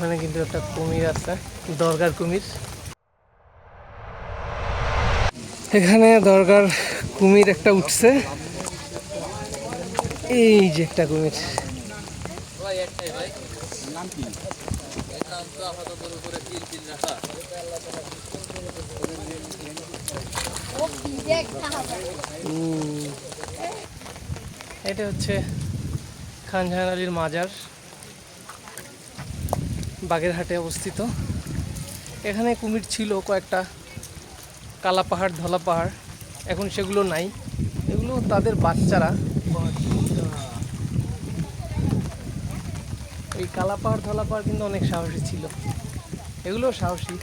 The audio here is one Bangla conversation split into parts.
ওখানে কিন্তু একটা কুমির আছে, দরগার কুমির। এখানে দরগার কুমির একটা উঠছে। এই যে একটা কুমির। এটা হচ্ছে খানজাহান আলীর মাজার। বাগেরহাটে অবস্থিত। এখানে কুমির ছিল কয়েকটা কালা পাহাড়, ধলা পাহাড়। এখন সেগুলো নাই। এগুলো তাদের বাচ্চারা। এই কালা পাহাড়, ধলা পাহাড় কিন্তু অনেক সাহসী ছিল। এগুলো সাহসী।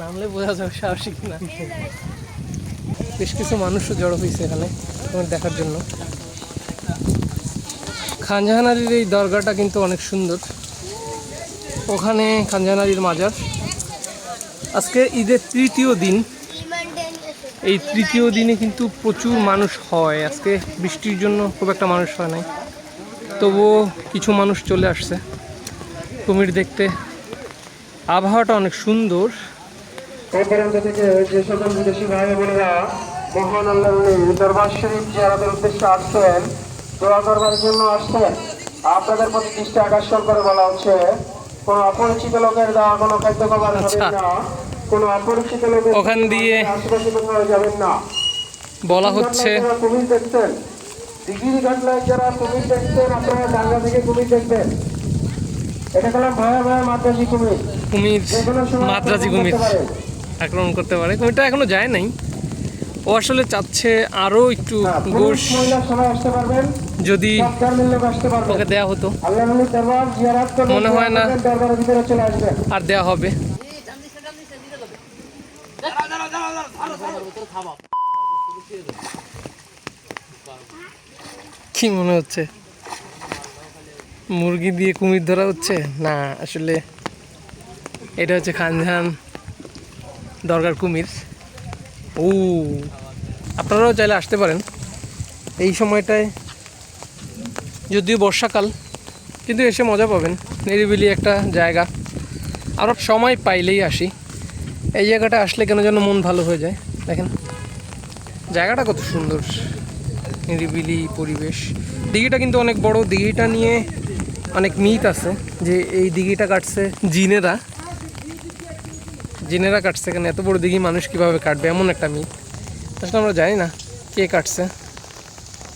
নামলে বোঝা যাবে সাহসী কিনা। বেশ কিছু মানুষও জড়ো হয়েছে এখানে তোমার দেখার জন্য। খানজাহান আলীর এই দরগাটা কিন্তু অনেক সুন্দর। ওখানে খানজাহান আলীর মাজার। আজকে ঈদের তৃতীয় দিন। এই তৃতীয় দিনে কিন্তু প্রচুর মানুষ হয়। আজকে বৃষ্টির জন্য খুব একটা মানুষ হয় নাই। তবুও কিছু মানুষ চলে আসছে। কুমির দেখতে। আবহাওয়াটা অনেক সুন্দর। আসছেন জন্য আপনাদের প্রতি দৃষ্টি আকর্ষণ করে বলা হচ্ছে কোন অপরিচিত লোকের দেওয়া কোনো খাদ্য খাবার আচ্ছা। খাবেন না। কোন অপরিচিত লোকের ওখান দিয়ে আশেপাশে কোথাও যাবেন না। বলা হচ্ছে। যারা কুমির ঘটনায় যারা কুমির দেখছেন আপনারা জানলা থেকে কুমির দেখবেন। এটা মাদ্রাজি কুমির। আক্রমণ করতে পারে। কুমিরটা এখনও যায় নাই। ও আসলে চাচ্ছে আরও একটু হ্যাঁ, গোশ যদি ওকে দেয়া হতো। মনে হয় না। আর দেয়া হবে। কি মনে হচ্ছে? মুরগি দিয়ে কুমির ধরা হচ্ছে? না আসলে এটা হচ্ছে খানজাহান দরকার কুমির। ও। আপনারাও চাইলে আসতে পারেন। এই সময়টায় যদিও বর্ষাকাল, কিন্তু এসে মজা পাবেন। নিরিবিলি একটা জায়গা। আরও সময় পাইলেই আসি। এই জায়গাটা আসলে কেন যেন মন ভালো হয়ে যায়। দেখেন, জায়গাটা কত সুন্দর। নিরিবিলি পরিবেশ। দিঘিটা কিন্তু অনেক বড়। দিঘিটা নিয়ে অনেক মিথ আছে যে এই দিঘিটা কাটছে জিনেরা জিনেরা কাটছে কেন? এত বড় দিঘি মানুষ কীভাবে কাটবে? এমন একটা মিথ। আসলে আমরা জানি না কে কাটছে।